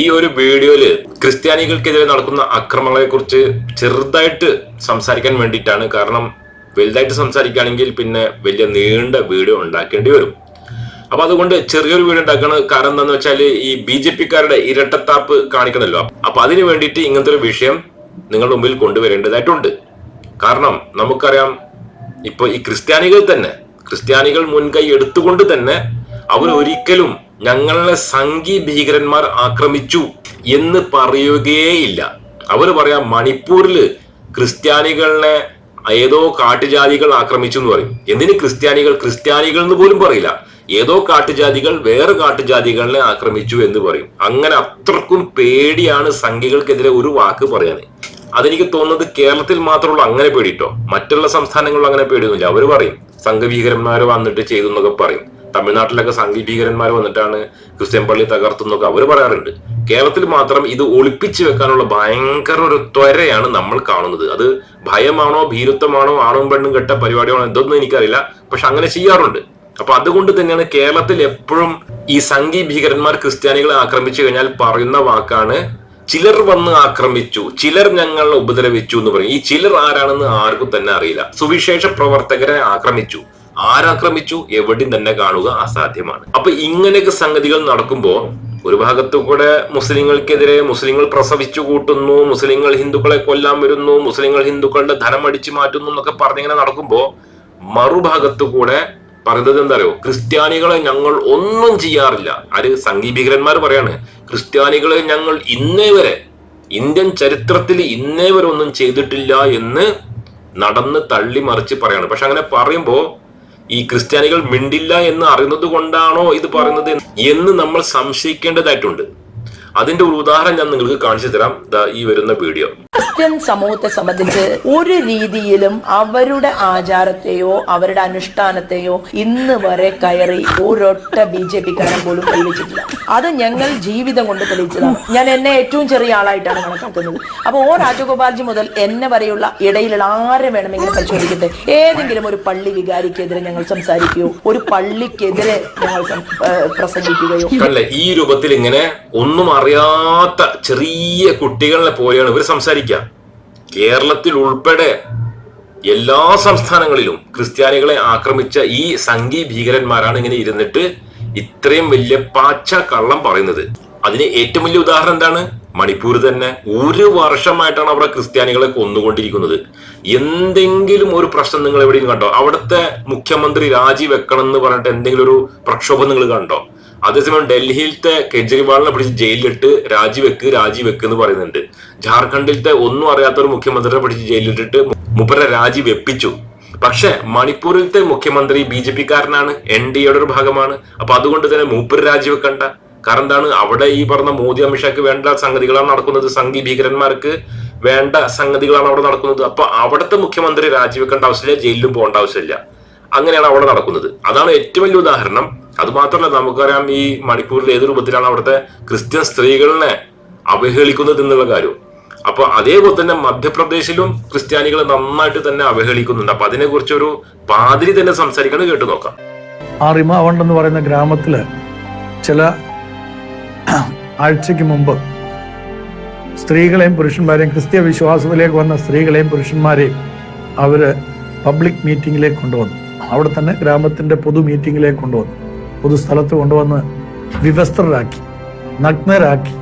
ഈ ഒരു വീഡിയോയിൽ ക്രിസ്ത്യാനികൾക്കെതിരെ നടക്കുന്ന അക്രമങ്ങളെ കുറിച്ച് ചെറുതായിട്ട് സംസാരിക്കാൻ വേണ്ടിയിട്ടാണ്. കാരണം വലുതായിട്ട് സംസാരിക്കുകയാണെങ്കിൽ പിന്നെ വലിയ നീണ്ട വീഡിയോ ഉണ്ടാക്കേണ്ടി വരും. അപ്പൊ അതുകൊണ്ട് ചെറിയൊരു വീഡിയോ ഉണ്ടാക്കണ കാരണം എന്താന്ന് വെച്ചാൽ ഈ ബി ജെ പിക്കാരുടെ ഇരട്ടത്താപ്പ് കാണിക്കണല്ലോ. അപ്പൊ അതിന് വേണ്ടിയിട്ട് ഇങ്ങനത്തെ ഒരു വിഷയം നിങ്ങളുടെ മുമ്പിൽ കൊണ്ടുവരേണ്ടതായിട്ടുണ്ട്. കാരണം നമുക്കറിയാം ഇപ്പൊ ഈ ക്രിസ്ത്യാനികൾ തന്നെ ക്രിസ്ത്യാനികൾ മുൻകൈ എടുത്തുകൊണ്ട് തന്നെ അവർ ഒരിക്കലും ഞങ്ങളെ സംഘി ഭീകരന്മാർ ആക്രമിച്ചു എന്ന് പറയുകയേയില്ല. അവർ പറയാം മണിപ്പൂരിൽ ക്രിസ്ത്യാനികളെ ഏതോ കാട്ടുജാതികൾ ആക്രമിച്ചു എന്ന് പറയും. എന്തിന് ക്രിസ്ത്യാനികൾ? ക്രിസ്ത്യാനികൾ എന്ന് പോലും പറയില്ല. ഏതോ കാട്ടുജാതികൾ വേറെ കാട്ടുജാതികളെ ആക്രമിച്ചു എന്ന് പറയും. അങ്ങനെ അത്രക്കും പേടിയാണ് സംഘികൾക്കെതിരെ ഒരു വാക്ക് പറയാൻ അതെനിക്ക് തോന്നുന്നത് കേരളത്തിൽ മാത്രമുള്ള അങ്ങനെ പേടിട്ടോ? മറ്റുള്ള സംസ്ഥാനങ്ങളിൽ അങ്ങനെ പേടിയൊന്നുമില്ല. അവർ പറയും സംഘഭീകരന്മാർ വന്നിട്ട് ചെയ്തു എന്നൊക്കെ പറയും. തമിഴ്നാട്ടിലൊക്കെ സംഘഭീകരന്മാർ വന്നിട്ടാണ് ക്രിസ്ത്യൻ പള്ളി തകർത്തുന്നൊക്കെ അവർ പറയാറുണ്ട്. കേരളത്തിൽ മാത്രം ഇത് ഒളിപ്പിച്ചു വെക്കാനുള്ള ഭയങ്കര ഒരു ത്വരയാണ് നമ്മൾ കാണുന്നത്. അത് ഭയമാണോ ഭീരുത്വമാണോ ആണും പെണ്ണും കെട്ട പരിപാടിയാണോ എന്തൊന്നും എനിക്കറിയില്ല. പക്ഷെ അങ്ങനെ ചെയ്യാറുണ്ട്. അപ്പൊ അതുകൊണ്ട് തന്നെയാണ് കേരളത്തിൽ എപ്പോഴും ഈ സംഘീ ഭീകരന്മാർ ക്രിസ്ത്യാനികളെ ആക്രമിച്ചു കഴിഞ്ഞാൽ പറയുന്ന വാക്കാണ് ചിലർ വന്ന് ആക്രമിച്ചു ചിലർ ഞങ്ങൾ ഉപദ്രവിച്ചു എന്ന് പറയും. ഈ ചിലർ ആരാണെന്ന് ആർക്കും തന്നെ അറിയില്ല. സുവിശേഷ പ്രവർത്തകരെ ആക്രമിച്ചു. ആരാക്രമിച്ചു എവിടെയും തന്നെ കാണുക അസാധ്യമാണ്. അപ്പൊ ഇങ്ങനെയൊക്കെ സംഗതികൾ നടക്കുമ്പോൾ ഒരു ഭാഗത്തു കൂടെ മുസ്ലിങ്ങൾക്കെതിരെ മുസ്ലിങ്ങൾ പ്രസവിച്ചു കൂട്ടുന്നു മുസ്ലിങ്ങൾ ഹിന്ദുക്കളെ കൊല്ലാൻ വരുന്നു മുസ്ലിങ്ങൾ ഹിന്ദുക്കളുടെ ധനം അടിച്ചു മാറ്റുന്നു എന്നൊക്കെ പറഞ്ഞിങ്ങനെ നടക്കുമ്പോ മറുഭാഗത്തു കൂടെ പറയുന്നത് എന്താ അറിയോ ക്രിസ്ത്യാനികളെ ഞങ്ങൾ ഒന്നും ചെയ്യാറില്ല. ആര്? സംഗീപികരന്മാർ പറയാണ്. ക്രിസ്ത്യാനികളെ ഞങ്ങൾ ഇന്നേ വരെ ഇന്ത്യൻ ചരിത്രത്തിൽ ഇന്നേ വരെ ഒന്നും ചെയ്തിട്ടില്ല എന്ന് നടന്ന് തള്ളി മറിച്ച് പറയാണ്. പക്ഷെ അങ്ങനെ പറയുമ്പോ ഈ ക്രിസ്ത്യാനികൾ മിണ്ടില്ല എന്ന് അറിയുന്നത് കൊണ്ടാണോ ഇത് പറയുന്നത് എന്ന് നമ്മൾ സംശയിക്കേണ്ടതായിട്ടുണ്ട്. അതിന്റെ ഒരു ഉദാഹരണം ഞാൻ നിങ്ങൾക്ക് കാണിച്ചു തരാം. ഈ വരുന്ന വീഡിയോ. ക്രിസ്ത്യൻ സമൂഹത്തെ സംബന്ധിച്ച് ഒരു രീതിയിലും അവരുടെ ആചാരത്തെയോ അവരുടെ അനുഷ്ഠാനത്തെയോ ഇന്ന് വരെ കയറി ഒരൊറ്റ ബി ജെ പിക്കാരൻ പോലും തെളിയിച്ചിട്ടില്ല അത് ഞങ്ങൾ ജീവിതം കൊണ്ട് തെളിയിച്ചതാണ്. ഞാൻ എന്നെ ഏറ്റവും ചെറിയ ആളായിട്ടാണ് കണക്കാക്കുന്നത്. അപ്പോൾ ഓ രാജഗോപാൽജി മുതൽ എന്നെ വരെയുള്ള ഇടയിലുള്ള ആരെ വേണമെങ്കിലും പരിശോധിക്കട്ടെ? ഏതെങ്കിലും ഒരു പള്ളി വികാരിക്കെതിരെ ഞങ്ങൾ സംസാരിക്കുകയോ ഒരു പള്ളിക്കെതിരെ ഞങ്ങൾ പ്രസംഗിക്കുകയോ. ഈ രൂപത്തിൽ ഇങ്ങനെ ഒന്നും അറിയാത്ത ചെറിയ കുട്ടികളെ പോലെയാണ് ഇവർ സംസാരിക്കുക കേരളത്തിൽ ഉൾപ്പെടെ എല്ലാ സംസ്ഥാനങ്ങളിലും ക്രിസ്ത്യാനികളെ ആക്രമിച്ച ഈ സംഘീ ഭീകരന്മാരാണ് ഇങ്ങനെ ഇരുന്നിട്ട് ഇത്രയും വലിയ പാച്ച കള്ളം പറയുന്നത്. അതിന് ഏറ്റവും വലിയ ഉദാഹരണം എന്താണ്? മണിപ്പൂർ തന്നെ ഒരു വർഷമായിട്ടാണ് അവിടെ ക്രിസ്ത്യാനികളെ കൊന്നുകൊണ്ടിരിക്കുന്നത്. എന്തെങ്കിലും ഒരു പ്രശ്നം നിങ്ങൾ എവിടെയും കണ്ടോ? അവിടുത്തെ മുഖ്യമന്ത്രി രാജിവെക്കണം എന്ന് പറഞ്ഞിട്ട് എന്തെങ്കിലും ഒരു പ്രക്ഷോഭം നിങ്ങൾ കണ്ടോ? അതേസമയം ഡൽഹിയിലത്തെ കെജ്രിവാളിനെ പിടിച്ച് ജയിലിലിട്ട് രാജിവെക്ക് രാജിവെക്ക് എന്ന് പറയുന്നുണ്ട്. ജാർഖണ്ഡിലത്തെ ഒന്നും അറിയാത്ത ഒരു മുഖ്യമന്ത്രിയെ പിടിച്ച് ജയിലിലിട്ടിട്ട് മുപ്പരെ രാജി വെപ്പിച്ചു. പക്ഷെ മണിപ്പൂരിലത്തെ മുഖ്യമന്ത്രി ബി ജെ പിക്കാരനാണ് എൻ ഡി എയുടെ ഒരു ഭാഗമാണ്. അപ്പൊ അതുകൊണ്ട് തന്നെ മൂപ്പര് രാജിവെക്കണ്ട. കാരണം എന്താണ്? അവിടെ ഈ പറഞ്ഞ മോദി അമിത്ഷാക്ക് വേണ്ട സംഗതികളാണ് നടക്കുന്നത്. സംഘി ഭീകരന്മാർക്ക് വേണ്ട സംഗതികളാണ് അവിടെ നടക്കുന്നത്. അപ്പൊ അവിടുത്തെ മുഖ്യമന്ത്രി രാജിവെക്കേണ്ട ആവശ്യമില്ല ജയിലിലും പോകേണ്ട ആവശ്യമില്ല. അങ്ങനെയാണ് അവിടെ നടക്കുന്നത്. അതാണ് ഏറ്റവും വലിയ ഉദാഹരണം. അത് മാത്രമല്ല നമുക്കറിയാം ഈ മണിപ്പൂരിൽ ഏത് രൂപത്തിലാണ് അവിടുത്തെ ക്രിസ്ത്യൻ സ്ത്രീകളെ അവഹേളിക്കുന്നത് എന്നുള്ള കാര്യം. അപ്പൊ അതേപോലെ തന്നെ മധ്യപ്രദേശിലും ക്രിസ്ത്യാനികൾ നന്നായിട്ട് തന്നെ അവഹേളിക്കുന്നുണ്ട്. അപ്പൊ അതിനെ കുറിച്ച് ഒരു പാതിരി തന്നെ സംസാരിക്കുന്നത് കേട്ടു നോക്കാം. ആ റിമാവണ്ട് എന്ന് പറയുന്ന ഗ്രാമത്തിൽ ചില ആഴ്ചക്ക് മുമ്പ് സ്ത്രീകളെയും പുരുഷന്മാരെയും ക്രിസ്ത്യ വിശ്വാസത്തിലേക്ക് വന്ന സ്ത്രീകളെയും പുരുഷന്മാരെയും അവർ പബ്ലിക് മീറ്റിംഗിലേക്ക് കൊണ്ടുവന്നു. അവിടെ തന്നെ ഗ്രാമത്തിന്റെ പൊതു മീറ്റിംഗിലേക്ക് കൊണ്ടുവന്നു. പൊതുസ്ഥലത്ത് കൊണ്ടുവന്ന് വിവസ്ത്രരാക്കി നഗ്നരാക്കി.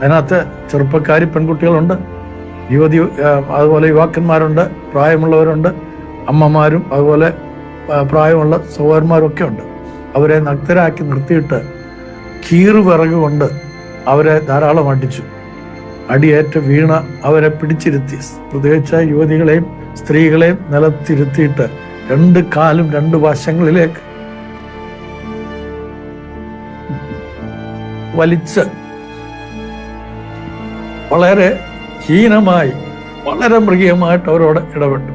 അതിനകത്ത് ചെറുപ്പക്കാർ പെൺകുട്ടികളുണ്ട് യുവതി അതുപോലെ യുവാക്കന്മാരുണ്ട് പ്രായമുള്ളവരുണ്ട് അമ്മമാരും അതുപോലെ പ്രായമുള്ള സഹോദരന്മാരൊക്കെ ഉണ്ട്. അവരെ നഗ്നരാക്കി നിർത്തിയിട്ട് കീറുവിറക് കൊണ്ട് അവരെ ധാരാളം അടിച്ചു. അടിയേറ്റ് വീണ അവരെ പിടിച്ചിരുത്തി. പ്രത്യേകിച്ച് യുവതികളെയും സ്ത്രീകളെയും നിലത്തിരുത്തിയിട്ട് രണ്ട് കാലും രണ്ട് വശങ്ങളിലേക്ക് വലിച്ച് വളരെ ഹീനമായി വളരെ മൃഗീയമായിട്ട് അവരോട് ഇടപെട്ടു.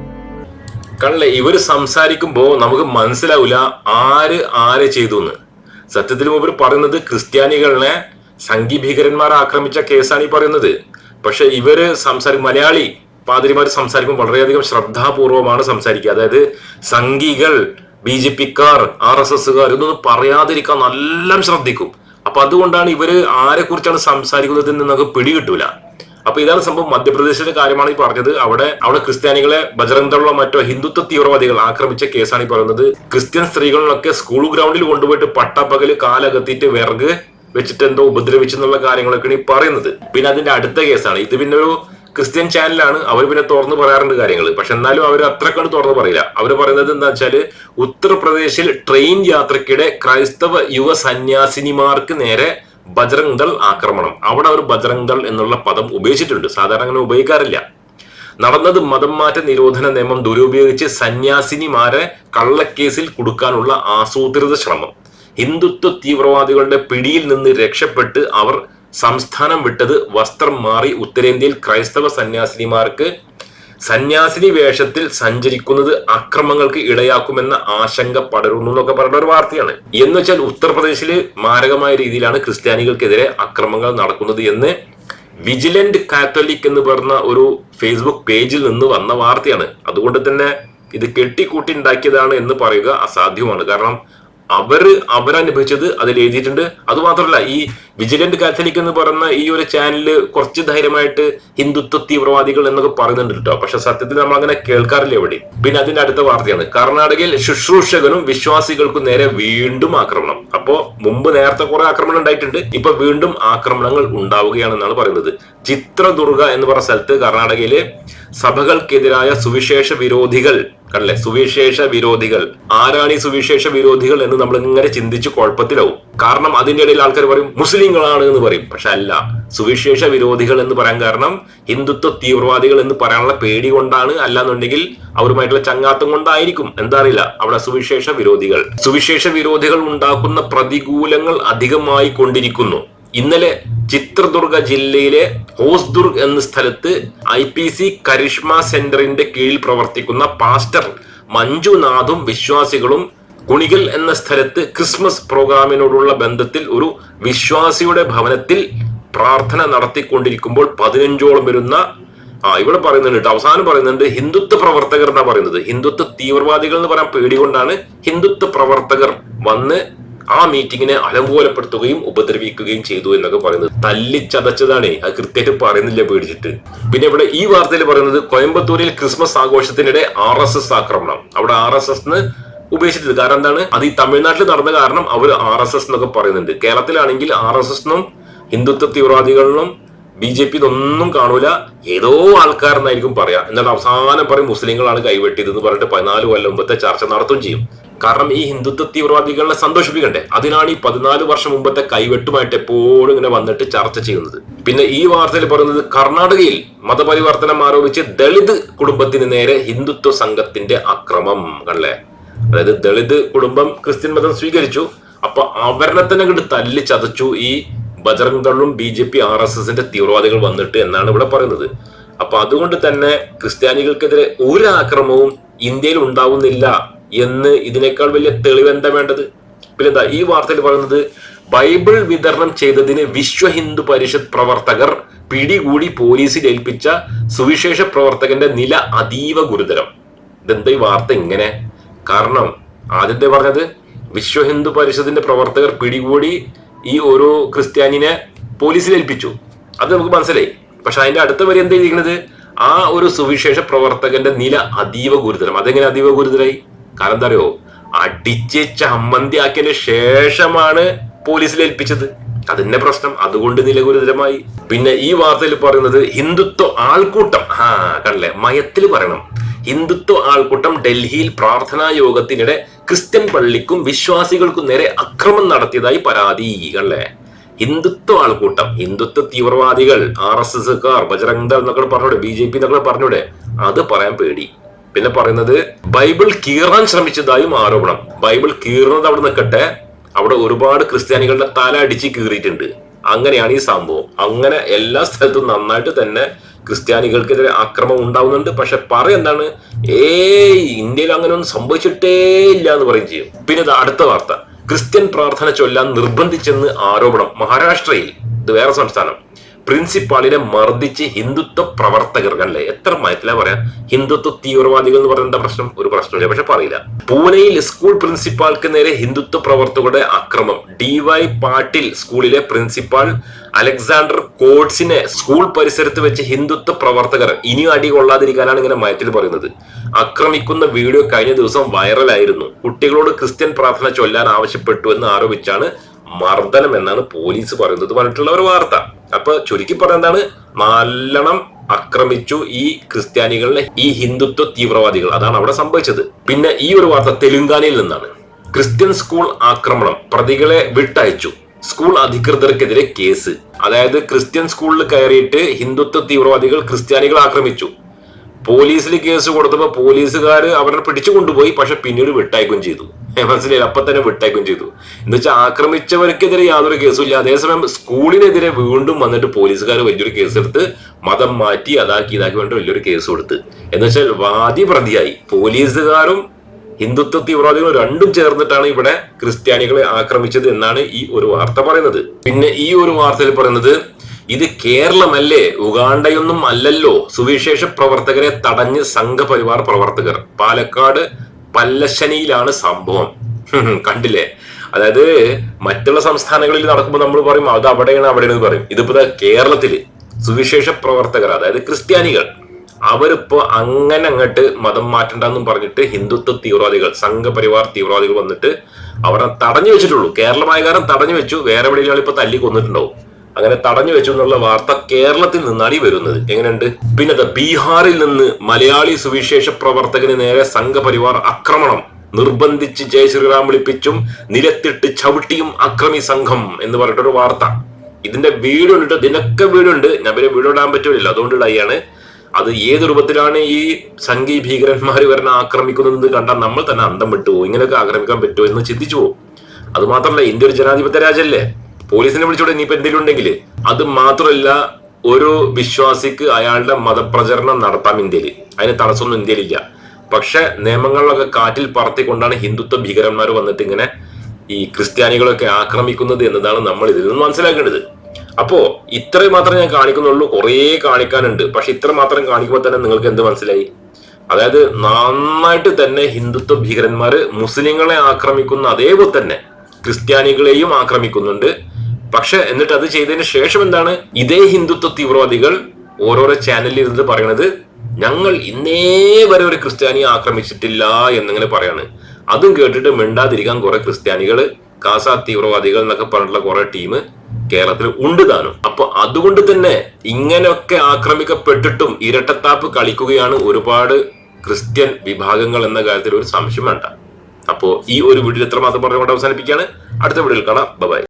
കണ്ടല്ലേ ഇവർ സംസാരിക്കുമ്പോ നമുക്ക് മനസ്സിലാവില്ല ആര് ആര് ചെയ്തു എന്ന് സത്യത്തിൽ ഇവർ പറയുന്നത് ക്രിസ്ത്യാനികളെ സംഘി ഭീകരന്മാർ ആക്രമിച്ച കേസാണ് ഈ പറയുന്നത്. പക്ഷെ ഇവർ സംസാരിക്കും മലയാളി പാതിരിമാർ സംസാരിക്കുമ്പോൾ വളരെയധികം ശ്രദ്ധാപൂർവമാണ് സംസാരിക്കുക. അതായത് സംഘികൾ ബി ജെ പിക്കാർ ആർ എസ് എസ്സുകാർ ഇതൊന്നും പറയാതിരിക്കാൻ നല്ല ശ്രദ്ധിക്കും. അപ്പൊ അതുകൊണ്ടാണ് ഇവർ ആരെ കുറിച്ചാണ് സംസാരിക്കുന്നത് എന്ന് പിടികിട്ടൂല. അപ്പൊ ഇതാണ് സംഭവം മധ്യപ്രദേശിലെ കാര്യമാണ് ഈ പറഞ്ഞത്. അവിടെ അവിടെ ക്രിസ്ത്യാനികളെ ബജറംഗളുള്ള മറ്റോ ഹിന്ദുത്വ തീവ്രവാദികൾ ആക്രമിച്ച കേസാണ് ഈ പറയുന്നത്. ക്രിസ്ത്യൻ സ്ത്രീകളിലൊക്കെ സ്കൂൾ ഗ്രൗണ്ടിൽ കൊണ്ടുപോയിട്ട് പട്ടപ്പകൽ കാലകത്തിയിട്ട് വിറക് വെച്ചിട്ട് എന്തോ ഉപദ്രവിച്ചെന്നുള്ള കാര്യങ്ങളൊക്കെയാണ് ഈ പറയുന്നത്. പിന്നെ അതിന്റെ അടുത്ത കേസാണ്. ഇത് പിന്നെ ഒരു ക്രിസ്ത്യൻ ചാനലാണ് അവർ പിന്നെ തുറന്ന് പറയാറുണ്ട് കാര്യങ്ങൾ പക്ഷെ എന്നാലും അവർ അത്രക്കാണ് തുറന്ന് പറയില്ല. അവർ പറയുന്നത് എന്താ വെച്ചാൽ ഉത്തർപ്രദേശിൽ ട്രെയിൻ യാത്രക്കിടെ ക്രൈസ്തവ യുവ സന്യാസിനിമാർക്ക് നേരെ ബജറംഗ് ദൾ ആക്രമണം. അവിടെ അവർ ബജറംഗ് ദൾ എന്നുള്ള പദം ഉപയോഗിച്ചിട്ടുണ്ട്. സാധാരണ അങ്ങനെ ഉപയോഗിക്കാറില്ല. നടന്നത് മതം മാറ്റ നിരോധന നിയമം ദുരുപയോഗിച്ച് സന്യാസിനിമാരെ കള്ളക്കേസിൽ കൊടുക്കാനുള്ള ആസൂത്രിത ശ്രമം. ഹിന്ദുത്വ തീവ്രവാദികളുടെ പിടിയിൽ നിന്ന് രക്ഷപ്പെട്ട് അവർ സംസ്ഥാനം വിട്ടത് വസ്ത്രം മാറി ഉത്തരേന്ത്യയിൽ ക്രൈസ്തവ സന്യാസിനിമാർക്ക് സന്യാസിനി വേഷത്തിൽ സഞ്ചരിക്കുന്നത് അക്രമങ്ങൾക്ക് ഇടയാക്കുമെന്ന ആശങ്ക പടരുന്നു എന്നൊക്കെ പറയുന്ന ഒരു വാർത്തയാണ്. എന്ന് വെച്ചാൽ ഉത്തർപ്രദേശിൽ മാരകമായ രീതിയിലാണ് ക്രിസ്ത്യാനികൾക്കെതിരെ അക്രമങ്ങൾ നടക്കുന്നത് എന്ന് വിജിലന്റ് കാത്തലിക് എന്ന് പറഞ്ഞ ഒരു ഫേസ്ബുക്ക് പേജിൽ നിന്ന് വന്ന വാർത്തയാണ്. അതുകൊണ്ട് തന്നെ ഇത് കെട്ടിക്കൂട്ടി ഉണ്ടാക്കിയതാണ് എന്ന് പറയുക അസാധ്യമാണ് കാരണം അവർ അവരനുഭവിച്ചത് അതിൽ എഴുതിയിട്ടുണ്ട്. അത് മാത്രമല്ല ഈ വിജിലന്റ് കാത്തലിക് എന്ന് പറയുന്ന ഈ ഒരു ചാനലിൽ കുറച്ച് ധൈര്യമായിട്ട് ഹിന്ദുത്വ തീവ്രവാദികൾ എന്നൊക്കെ പറയുന്നുണ്ട് കേട്ടോ. പക്ഷെ സത്യത്തിൽ നമ്മൾ അങ്ങനെ കേൾക്കാറില്ല എവിടെ. പിന്നെ അതിന്റെ അടുത്ത വാർത്തയാണ്. കർണാടകയിൽ ശുശ്രൂഷകനും വിശ്വാസികൾക്കും നേരെ വീണ്ടും ആക്രമണം. അപ്പോ മുമ്പ് നേരത്തെ കുറെ ആക്രമണം ഉണ്ടായിട്ടുണ്ട്. ഇപ്പൊ വീണ്ടും ആക്രമണങ്ങൾ ഉണ്ടാവുകയാണെന്നാണ് പറയുന്നത്. ചിത്രദുർഗ എന്ന് പറഞ്ഞ സ്ഥലത്ത് കർണാടകയിലെ സഭകൾക്കെതിരായ സുവിശേഷ വിരോധികൾ കണ്ടല്ലേ? സുവിശേഷ വിരോധികൾ. ആരാണ് ഈ സുവിശേഷ വിരോധികൾ എന്ന് നമ്മൾ ഇങ്ങനെ ചിന്തിച്ച് കുഴപ്പത്തിലാവും. കാരണം അതിന്റെ ഇടയിൽ ആൾക്കാർ പറയും മുസ്ലിങ്ങളാണ് എന്ന് പറയും. പക്ഷെ അല്ല സുവിശേഷ വിരോധികൾ എന്ന് പറയാൻ കാരണം ഹിന്ദുത്വ തീവ്രവാദികൾ എന്ന് പറയാനുള്ള പേടി കൊണ്ടാണ് അല്ലാന്നുണ്ടെങ്കിൽ അവരുമായിട്ടുള്ള ചങ്ങാത്തം കൊണ്ടായിരിക്കും. എന്താ അറിയില്ല അവിടെ സുവിശേഷ വിരോധികൾ. സുവിശേഷ വിരോധികൾ ഉണ്ടാക്കുന്ന പ്രതികൂലങ്ങൾ അധികമായി കൊണ്ടിരിക്കുന്നു. ഇന്നലെ ചിത്രദുർഗ ജില്ലയിലെ ഹോസ്ദുർഗ് എന്ന സ്ഥലത്ത് ഐ പി സി കരിഷ്മ സെന്ററിന്റെ കീഴിൽ പ്രവർത്തിക്കുന്ന പാസ്റ്റർ മഞ്ജുനാഥും വിശ്വാസികളും കുണികൽ എന്ന സ്ഥലത്ത് ക്രിസ്മസ് പ്രോഗ്രാമിനോടുള്ള ബന്ധത്തിൽ ഒരു വിശ്വാസിയുടെ ഭവനത്തിൽ പ്രാർത്ഥന നടത്തിക്കൊണ്ടിരിക്കുമ്പോൾ പതിനഞ്ചോളം വരുന്ന ആ ഇവിടെ പറയുന്നുണ്ട് കേട്ടോ. അവസാനം പറയുന്നുണ്ട് ഹിന്ദുത്വ പ്രവർത്തകർ എന്നാ പറയുന്നത്. ഹിന്ദുത്വ തീവ്രവാദികൾ എന്ന് പറയാൻ പേടി കൊണ്ടാണ് ഹിന്ദുത്വ പ്രവർത്തകർ വന്ന് ആ മീറ്റിങ്ങിനെ അലങ്കോലപ്പെടുത്തുകയും ഉപദ്രവിക്കുകയും ചെയ്തു എന്നൊക്കെ പറയുന്നത് തല്ലിച്ചതച്ചതാണേ അത് കൃത്യമായിട്ട് പറയുന്നില്ല പേടിച്ചിട്ട്. പിന്നെ ഇവിടെ ഈ വാർത്തയിൽ പറയുന്നത് കോയമ്പത്തൂരിൽ ക്രിസ്മസ് ആഘോഷത്തിനിടെ ആർ എസ് എസ് ആക്രമണം. അവിടെ ആർ എസ് എസ് ഉപേക്ഷിച്ചത്. കാരണം എന്താണ്? അത് ഈ തമിഴ്നാട്ടിൽ നടന്ന കാരണം അവർ ആർ എസ് എസ് എന്നൊക്കെ പറയുന്നുണ്ട്. കേരളത്തിലാണെങ്കിൽ ആർ എസ് എസിനും ഹിന്ദുത്വ തീവ്രവാദികളിലും ബി ജെ പി ഇതൊന്നും കാണൂല. ഏതോ ആൾക്കാരെന്നായിരിക്കും പറയാ. എന്നാൽ അവസാനം പറയും മുസ്ലിങ്ങളാണ് കൈവെട്ടിയത് എന്ന് പറഞ്ഞിട്ട് പതിനാല് കൊല്ലം മുമ്പത്തെ ചർച്ച നടത്തുകയും ചെയ്യും. കാരണം ഈ ഹിന്ദുത്വ തീവ്രവാദികളെ സന്തോഷിപ്പിക്കണ്ടേ അതിനാണ് ഈ പതിനാല് വർഷം മുമ്പത്തെ കൈവെട്ടുമായിട്ട് എപ്പോഴും ഇങ്ങനെ വന്നിട്ട് ചർച്ച ചെയ്യുന്നത്. പിന്നെ ഈ വാർത്തയിൽ പറയുന്നത് കർണാടകയിൽ മതപരിവർത്തനം ആരോപിച്ച് ദളിത് കുടുംബത്തിന് നേരെ ഹിന്ദുത്വ സംഘത്തിന്റെ അക്രമം കണ്ടല്ലേ? അതായത് ദളിത് കുടുംബം ക്രിസ്ത്യൻ മതം സ്വീകരിച്ചു. അപ്പൊ അവരെ തന്നെ കണ്ട് തല്ലി ചതച്ചു ഈ Bajrang ദളും B J P R S എസിന്റെ തീവ്രവാദികൾ വന്നിട്ട് എന്നാണ് ഇവിടെ പറയുന്നത്. അപ്പൊ അതുകൊണ്ട് തന്നെ ക്രിസ്ത്യാനികൾക്കെതിരെ ഒരു ആക്രമവും ഇന്ത്യയിൽ ഉണ്ടാവുന്നില്ല എന്ന് ഇതിനേക്കാൾ വലിയ തെളിവ് എന്താ വേണ്ടത്? പിന്നെന്താ ഈ വാർത്തയിൽ പറയുന്നത് ബൈബിൾ വിതരണം ചെയ്തതിന് വിശ്വ ഹിന്ദു പരിഷത്ത് പ്രവർത്തകർ പിടികൂടി പോലീസിൽ ഏൽപ്പിച്ച സുവിശേഷ പ്രവർത്തകന്റെ നില അതീവ ഗുരുതരം. ഇതെന്താ ഈ വാർത്ത ഇങ്ങനെ? കാരണം ആദ്യത്തെ പറഞ്ഞത്? വിശ്വ ഹിന്ദു പരിഷത്തിന്റെ പ്രവർത്തകർ പിടികൂടി ഈ ഓരോ ക്രിസ്ത്യാനിനെ പോലീസിൽ ഏൽപ്പിച്ചു. അത് നമുക്ക് മനസ്സിലായി. പക്ഷെ അതിന്റെ അടുത്ത വരി എന്താ ചെയ്തിരിക്കുന്നത് ആ ഒരു സുവിശേഷ പ്രവർത്തകന്റെ നില അതീവ ഗുരുതരം. അതെങ്ങനെ അതീവ ഗുരുതരായി? കാരണം എന്താ അറിയോ അടിച്ച് ചമ്മന്തി ആക്കിയതിന് ശേഷമാണ് പോലീസിൽ ഏൽപ്പിച്ചത്. അതിന്റെ പ്രശ്നം. അതുകൊണ്ട് നിലഗുരുതരമായി. പിന്നെ ഈ വാർത്തയിൽ പറയുന്നത് ഹിന്ദുത്വ ആൾക്കൂട്ടം. ആ കണ്ടല്ലേ? മയത്തിൽ പറയണം ഹിന്ദുത്വ ആൾക്കൂട്ടം ഡൽഹിയിൽ പ്രാർത്ഥനാ യോഗത്തിനിടെ ക്രിസ്ത്യൻ പള്ളിക്കും വിശ്വാസികൾക്കും നേരെ അക്രമം നടത്തിയതായി പരാതി കണ്ടല്ലേ? ഹിന്ദുത്വ ആൾക്കൂട്ടം. ഹിന്ദുത്വ തീവ്രവാദികൾ ആർ എസ് എസ് കാർ ബജറംഗ് ദൾ എന്നൊക്കെ പറഞ്ഞൂടെ ബി ജെ പി എന്നൊക്കെ പറഞ്ഞൂടെ. അത് പറയാൻ പേടി. പിന്നെ പറയുന്നത് ബൈബിൾ കീറാൻ ശ്രമിച്ചതായും ആരോപണം. ബൈബിൾ കീറുന്നത് അവിടെ നിൽക്കട്ടെ അവിടെ ഒരുപാട് ക്രിസ്ത്യാനികളുടെ തല അടിച്ച് കീറിയിട്ടുണ്ട്. അങ്ങനെയാണ് ഈ സംഭവം. അങ്ങനെ എല്ലാ സ്ഥലത്തും നന്നായിട്ട് തന്നെ ക്രിസ്ത്യാനികൾക്കെതിരെ ആക്രമം ഉണ്ടാവുന്നുണ്ട്. പക്ഷെ എന്താണ്? ഏയ് ഇന്ത്യയിൽ അങ്ങനെ ഒന്നും സംഭവിച്ചിട്ടേ ഇല്ല എന്ന് പറയും ചെയ്യും. പിന്നെ അടുത്ത വാർത്ത. ക്രിസ്ത്യൻ പ്രാർത്ഥന ചൊല്ലാൻ നിർബന്ധിച്ചെന്ന് ആരോപണം മഹാരാഷ്ട്രയിൽ. ഇത് വേറെ സംസ്ഥാനം. പ്രിൻസിപ്പാളിനെ മർദ്ദിച്ച് ഹിന്ദുത്വ പ്രവർത്തകർ അല്ലേ എത്ര മയത്തിലാ പറയാ? ഹിന്ദുത്വ തീവ്രവാദികൾ എന്ന് പറയുന്ന പ്രശ്നം? ഒരു പ്രശ്നമില്ല പക്ഷെ പറയില്ല. പൂനെയിൽ സ്കൂൾ പ്രിൻസിപ്പാൾക്ക് നേരെ ഹിന്ദുത്വ പ്രവർത്തകരുടെ അക്രമം. ഡിവൈ പാട്ടിൽ സ്കൂളിലെ പ്രിൻസിപ്പാൾ അലക്സാണ്ടർ കോഡ്സിനെ സ്കൂൾ പരിസരത്ത് വെച്ച് ഹിന്ദുത്വ പ്രവർത്തകർ ഇനിയും അടി കൊള്ളാതിരിക്കാനാണ് ഇങ്ങനെ മയത്തിൽ പറയുന്നത്. ആക്രമിക്കുന്ന വീഡിയോ കഴിഞ്ഞ ദിവസം വൈറലായിരുന്നു. കുട്ടികളോട് ക്രിസ്ത്യൻ പ്രാർത്ഥന ചൊല്ലാൻ ആവശ്യപ്പെട്ടു എന്ന് ആരോപിച്ചാണ് മർദ്ദനം എന്നാണ് പോലീസ് പറയുന്നത്. പറഞ്ഞിട്ടുള്ള ഒരു വാർത്ത. അപ്പൊ ചുരുക്കി പറയുന്നതാണ് നല്ലോണം ആക്രമിച്ചു ഈ ക്രിസ്ത്യാനികളിലെ ഈ ഹിന്ദുത്വ തീവ്രവാദികൾ. അതാണ് അവിടെ സംഭവിച്ചത്. പിന്നെ ഈ ഒരു വാർത്ത തെലുങ്കാനയിൽ നിന്നാണ്. ക്രിസ്ത്യൻ സ്കൂൾ ആക്രമണം പ്രതികളെ വിട്ടയച്ചു. സ്കൂൾ അധികൃതർക്കെതിരെ കേസ്. അതായത് ക്രിസ്ത്യൻ സ്കൂളിൽ കയറിയിട്ട് ഹിന്ദുത്വ തീവ്രവാദികൾ ക്രിസ്ത്യാനികൾ ആക്രമിച്ചു. പോലീസിൽ കേസ് കൊടുത്തപ്പോ പോലീസുകാർ അവരെ പിടിച്ചു കൊണ്ടുപോയി പക്ഷെ പിന്നീട് വിട്ടയക്കുകയും ചെയ്തു. മനസ്സിലായി അപ്പൊ തന്നെ വിട്ടയക്കുകയും ചെയ്തു. എന്ന് വെച്ചാൽ ആക്രമിച്ചവർക്കെതിരെ യാതൊരു കേസും ഇല്ല. അതേസമയം സ്കൂളിനെതിരെ വീണ്ടും വന്നിട്ട് പോലീസുകാർ വലിയൊരു കേസെടുത്ത് മതം മാറ്റി അതാക്കി ഇതാക്കി വേണ്ടി വലിയൊരു കേസ് കൊടുത്ത്. എന്ന് വെച്ചാൽ വാദി പ്രതിയായി. പോലീസുകാരും ഹിന്ദുത്വ തീവ്രവാദികളും രണ്ടും ചേർന്നിട്ടാണ് ഇവിടെ ക്രിസ്ത്യാനികളെ ആക്രമിച്ചത് എന്നാണ് ഈ ഒരു വാർത്ത പറയുന്നത്. പിന്നെ ഈ ഒരു വാർത്തയിൽ പറയുന്നത് ഇത് കേരളമല്ലേ? ഉഗാണ്ടയൊന്നും അല്ലല്ലോ. സുവിശേഷ പ്രവർത്തകരെ തടഞ്ഞ് സംഘപരിവാർ പ്രവർത്തകർ. പാലക്കാട് പല്ലശ്ശനിയിലാണ് സംഭവം. കണ്ടില്ലേ? അതായത് മറ്റുള്ള സംസ്ഥാനങ്ങളിൽ നടക്കുമ്പോൾ നമ്മൾ പറയും അത് അവിടെയാണ് അവിടെയാണ് പറയും. ഇതിപ്പോ കേരളത്തിൽ സുവിശേഷ പ്രവർത്തകർ അതായത് ക്രിസ്ത്യാനികൾ അവരിപ്പോ അങ്ങനെ അങ്ങോട്ട് മതം മാറ്റണ്ടെന്നും പറഞ്ഞിട്ട് ഹിന്ദുത്വ തീവ്രവാദികൾ സംഘപരിവാർ തീവ്രവാദികൾ വന്നിട്ട് അവരെ തടഞ്ഞു വെച്ചിട്ടുള്ളൂ. കേരളമായ കാരണം തടഞ്ഞു വെച്ചു. വേറെ എവിടെയെങ്കിലും ഇപ്പൊ തല്ലി കൊന്നിട്ടുണ്ടാവും. അങ്ങനെ തടഞ്ഞു വെച്ചു എന്നുള്ള വാർത്ത കേരളത്തിൽ നിന്നാണ് ഈ വരുന്നത്. എങ്ങനെയുണ്ട്? പിന്നെ ബീഹാറിൽ നിന്ന് മലയാളി സുവിശേഷ പ്രവർത്തകന് നേരെ സംഘപരിവാർ ആക്രമണം. നിർബന്ധിച്ച് ജയ ശ്രീറാം വിളിപ്പിച്ചും നിലത്തിട്ട് ചവിട്ടിയും അക്രമി സംഘം എന്ന് പറഞ്ഞിട്ടൊരു വാർത്ത. ഇതിന്റെ വീഡിയോ ഉണ്ട്. ഇതിനൊക്കെ വീഡിയോ ഉണ്ട്. ഞാൻ പിന്നെ വീഡിയോ ഇടാൻ പറ്റില്ല അതുകൊണ്ട് ഇടാണ് അത് ഏത് രൂപത്തിലാണ് ഈ സംഘീ ഭീകരന്മാർ വരണ ആക്രമിക്കുന്നത് കണ്ടാൽ നമ്മൾ തന്നെ അന്തം വിട്ടുപോകും ഇങ്ങനെയൊക്കെ ആക്രമിക്കാൻ പറ്റുമോ എന്ന് ചിന്തിച്ചു പോകും. അതുമാത്രമല്ല ഇന്ത്യ ഒരു ജനാധിപത്യ രാജ്യമല്ലേ പോലീസിനെ വിളിച്ചോടെ ഇനിയിപ്പോ എന്തെങ്കിലും ഉണ്ടെങ്കിൽ അത് മാത്രമല്ല ഒരു വിശ്വാസിക്ക് അയാളുടെ മതപ്രചരണം നടത്താം ഇന്ത്യയിൽ അതിന് തടസ്സമൊന്നും ഇന്ത്യയിലില്ല. പക്ഷെ നിയമങ്ങളിലൊക്കെ കാറ്റിൽ പറത്തിക്കൊണ്ടാണ് ഹിന്ദുത്വ ഭീകരന്മാർ വന്നിട്ട് ഇങ്ങനെ ഈ ക്രിസ്ത്യാനികളൊക്കെ ആക്രമിക്കുന്നത് എന്നതാണ് നമ്മൾ ഇതിൽ നിന്ന് മനസ്സിലാക്കേണ്ടത്. അപ്പോ ഇത്രയും മാത്രം ഞാൻ കാണിക്കുന്നുള്ളൂ. കുറേ കാണിക്കാനുണ്ട്. പക്ഷെ ഇത്ര മാത്രം കാണിക്കുമ്പോൾ തന്നെ നിങ്ങൾക്ക് എന്ത് മനസ്സിലായി? അതായത് നന്നായിട്ട് തന്നെ ഹിന്ദുത്വ ഭീകരന്മാർ മുസ്ലിങ്ങളെ ആക്രമിക്കുന്ന അതേപോലെ തന്നെ ക്രിസ്ത്യാനികളെയും ആക്രമിക്കുന്നുണ്ട്. പക്ഷെ എന്നിട്ട് അത് ചെയ്തതിന് ശേഷം എന്താണ്? ഇതേ ഹിന്ദുത്വ തീവ്രവാദികൾ ഓരോരോ ചാനലിൽ ഇരുന്ന് പറയണത് ഞങ്ങൾ ഇന്നേ വരെ ഒരു ക്രിസ്ത്യാനിയെ ആക്രമിച്ചിട്ടില്ല എന്നിങ്ങനെ പറയാണ്. അതും കേട്ടിട്ട് മിണ്ടാതിരിക്കാൻ കുറെ ക്രിസ്ത്യാനികൾ കാസ തീവ്രവാദികൾ എന്നൊക്കെ പറഞ്ഞിട്ടുള്ള കുറെ ടീം കേരളത്തിൽ ഉണ്ട് താനും. അപ്പൊ അതുകൊണ്ട് തന്നെ ഇങ്ങനെയൊക്കെ ആക്രമിക്കപ്പെട്ടിട്ടും ഇരട്ടത്താപ്പ് കളിക്കുകയാണ് ഒരുപാട് ക്രിസ്ത്യൻ വിഭാഗങ്ങൾ എന്ന കാര്യത്തിൽ ഒരു സംശയം വേണ്ട. അപ്പോ ഈ ഒരു വീഡിയോ എത്രമാത്രം പറഞ്ഞുകൊണ്ട് അവസാനിപ്പിക്കുകയാണ്. അടുത്ത വീഡിയോയിൽ കാണാം. ബൈ